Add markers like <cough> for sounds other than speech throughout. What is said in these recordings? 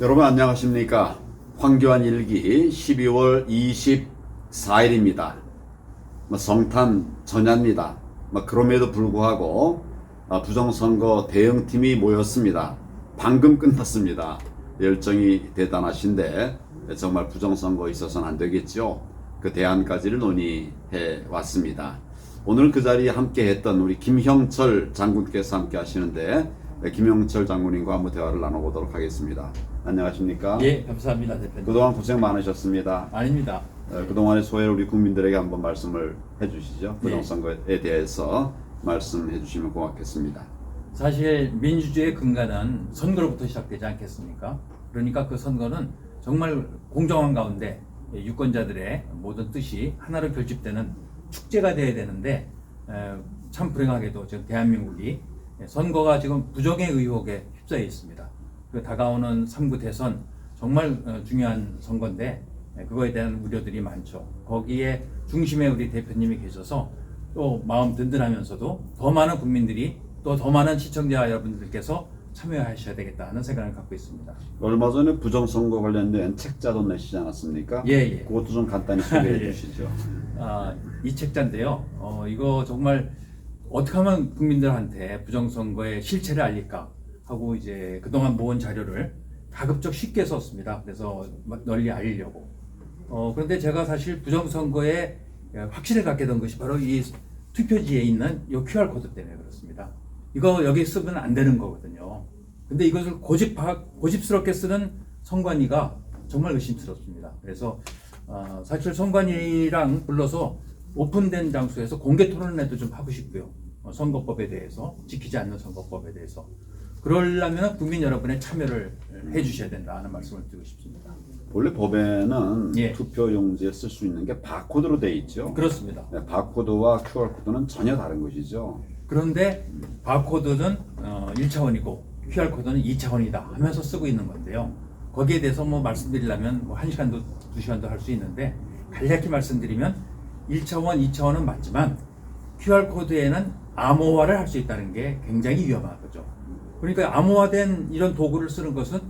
여러분 안녕하십니까? 황교안 일기 12월 24일입니다. 뭐 성탄 전야입니다. 뭐 그럼에도 불구하고 아, 부정선거 대응팀이 모였습니다. 방금 끝났습니다. 열정이 대단하신데 정말 부정선거 있어서는 안 되겠죠. 그 대안까지를 논의해 왔습니다. 오늘 그 자리에 함께 했던 우리 김형철 장군께서 함께 하시는데 네, 김형철 장군님과 한번 대화를 나눠보도록 하겠습니다. 안녕하십니까? 예, 감사합니다, 대표님. 그동안 고생 많으셨습니다. 아닙니다. 어, 그동안의 소회를 우리 국민들에게 한번 말씀을 해주시죠. 네. 부정선거에 대해서 말씀해 주시면 고맙겠습니다. 사실 민주주의의 근간은 선거로부터 시작되지 않겠습니까? 그러니까 그 선거는 정말 공정한 가운데 유권자들의 모든 뜻이 하나로 결집되는 축제가 되어야 되는데 에, 참 불행하게도 지금 대한민국이 선거가 지금 부정의 의혹에 휩싸여 있습니다. 그 다가오는 3구 대선 정말 어, 중요한 선거인데 에, 그거에 대한 우려들이 많죠. 거기에 중심에 우리 대표님이 계셔서 또 마음 든든하면서도 더 많은 국민들이 또 더 많은 시청자 여러분들께서 참여하셔야 되겠다 하는 생각을 갖고 있습니다. 얼마 전에 부정선거 관련된 책자도 내시지 않았습니까? 예, 예. 그것도 좀 간단히 소개해 예. 주시죠. <laughs> 아, 이 책자인데요. 어, 이거 정말 어떻게 하면 국민들한테 부정선거의 실체를 알릴까 하고 이제 그동안 모은 자료를 가급적 쉽게 썼습니다. 그래서 막 널리 알리려고. 어, 그런데 제가 사실 부정선거에 확신을 갖게 된 것이 바로 이 투표지에 있는 이 QR코드 때문에 그렇습니다. 이거 여기 쓰면 안 되는 거거든요. 근데 이것을 고집, 고집스럽게 쓰는 선관위가 정말 의심스럽습니다. 그래서 어, 사실 선관위랑 불러서 오픈된 장소에서 공개 토론회도 좀 하고 싶고요. 어, 선거법에 대해서 지키지 않는 선거법에 대해서 그러려면 국민 여러분의 참여를 해주셔야 된다 하는 말씀을 드리고 싶습니다. 원래 법에는 예. 투표용지에 쓸 수 있는 게 바코드로 돼 있죠. 그렇습니다. 네, 바코드와 QR코드는 전혀 다른 것이죠. 그런데 바코드는 어, 1차원이고 QR코드는 2차원이다 하면서 쓰고 있는 건데요. 거기에 대해서 뭐 말씀드리려면 뭐 1시간도 2시간도 할 수 있는데 간략히 말씀드리면 1차원, 2차원은 맞지만 QR코드에는 암호화를 할 수 있다는 게 굉장히 위험한 거죠. 그러니까 암호화된 이런 도구를 쓰는 것은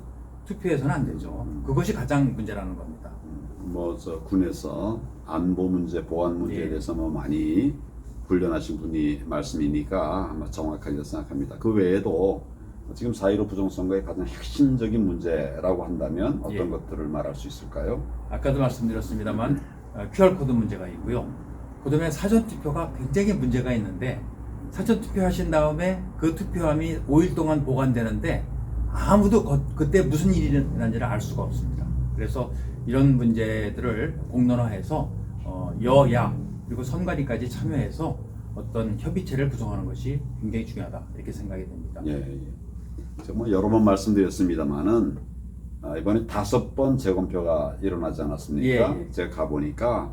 투표에서는 안 되죠. 그것이 가장 문제라는 겁니다. 뭐 저 군에서 안보 문제, 보안 문제에 예. 대해서 뭐 많이 훈련하신 분이 말씀이니까 아마 정확하게 생각합니다. 그 외에도 지금 4.15 부정선거의 가장 핵심적인 문제라고 한다면 어떤 예. 것들을 말할 수 있을까요? 아까도 말씀드렸습니다만 QR코드 문제가 있고요. 그다음에 사전 투표가 굉장히 문제가 있는데 사전 투표하신 다음에 그 투표함이 5일 동안 보관되는데 아무도 거- 그때 무슨 일이 일어난지를 알 수가 없습니다. 그래서 이런 문제들을 공론화해서 어, 여야 그리고 선관위까지 참여해서 어떤 협의체를 구성하는 것이 굉장히 중요하다 이렇게 생각이 됩니다. 예, 예. 정말 여러 번 말씀드렸습니다만은 아, 이번에 다섯 번 재검표가 일어나지 않았습니까? 예, 예. 제가 가보니까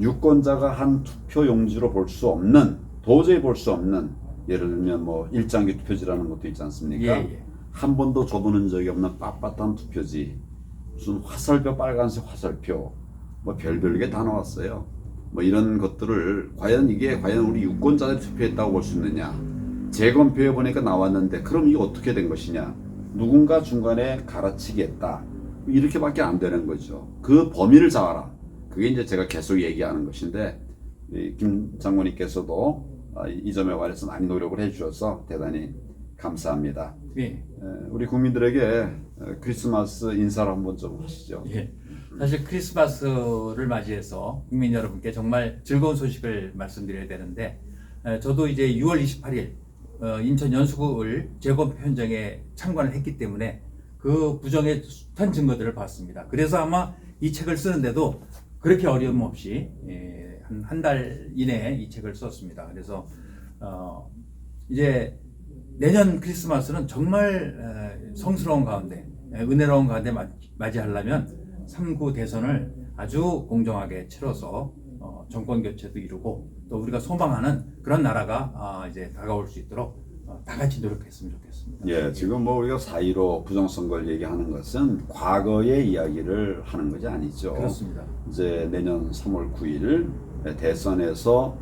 유권자가 한 투표 용지로 볼 수 없는 도저히 볼 수 없는 예를 들면 뭐 일장기 투표지라는 것도 있지 않습니까? 예, 예. 한 번도 줘보는 적이 없는 빳빳한 투표지 무슨 화살표 빨간색 화살표 뭐 별별 게 다 나왔어요. 뭐 이런 것들을 과연 이게 과연 우리 유권자들이 투표했다고 볼 수 있느냐? 재검표해 보니까 나왔는데 그럼 이게 어떻게 된 것이냐? 누군가 중간에 갈아치기 했다. 이렇게밖에 안 되는 거죠. 그 범위를 잡아라. 그게 이제 제가 계속 얘기하는 것인데 이 김 장관님께서도 아, 이- 이 점에 관해서 많이 노력을 해주셔서 대단히 감사합니다. 예. 에, 우리 국민들에게 에, 크리스마스 인사를 한번 좀 하시죠. 예. 사실 크리스마스를 맞이해서 국민 여러분께 정말 즐거운 소식을 말씀드려야 되는데 에, 저도 이제 6월 28일 어, 인천 연수구을 재검 현장에 참관을 했기 때문에 그 부정의 숱한 증거들을 봤습니다. 그래서 아마 이 책을 쓰는데도 그렇게 어려움 없이 예, 한 달 이내에 이 책을 썼습니다. 그래서 어, 이제 내년 크리스마스는 정말 에, 성스러운 가운데 에, 은혜로운 가운데 맞- 맞이하려면 3구 대선을 아주 공정하게 치러서 어, 정권 교체도 이루고 또 우리가 소망하는 그런 나라가 아, 이제 다가올 수 있도록 어, 다 같이 노력했으면 좋겠습니다. 예, 지금 뭐 우리가 4.15 부정선거를 얘기하는 것은 과거의 이야기를 하는 것이 아니죠. 그렇습니다. 이제 내년 3월 9일 대선에서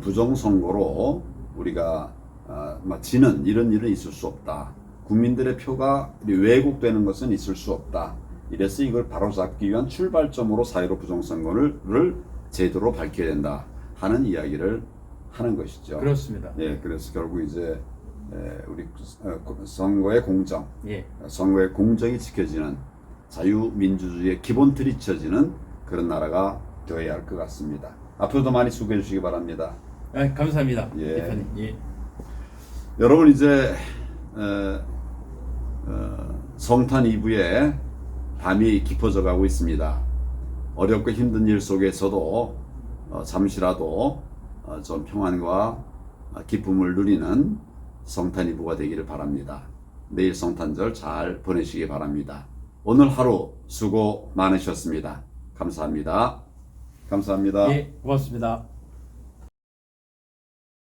부정선거로 우리가 아, 막 지는 이런 일은 있을 수 없다. 국민들의 표가 왜곡되는 것은 있을 수 없다. 이래서 이걸 바로잡기 위한 출발점으로 4.15 부정선거를 를 제도로 밝혀야 된다 하는 이야기를 하는 것이죠. 그렇습니다. 예, 그래서 결국 이제 에, 우리 어, 선거의 공정, 예. 선거의 공정이 지켜지는 자유민주주의의 기본 틀이 지켜지는 그런 나라가 되어야 할 것 같습니다. 앞으로도 많이 수고해 주시기 바랍니다. 아, 감사합니다. 예. 대표님. 예. 여러분 이제 어, 어, 성탄 이브에 밤이 깊어져 가고 있습니다. 어렵고 힘든 일 속에서도 어, 잠시라도 어, 좀 평안과 어, 기쁨을 누리는 성탄 이브가 되기를 바랍니다. 내일 성탄절 잘 보내시기 바랍니다. 오늘 하루 수고 많으셨습니다. 감사합니다. 감사합니다. 예, 고맙습니다.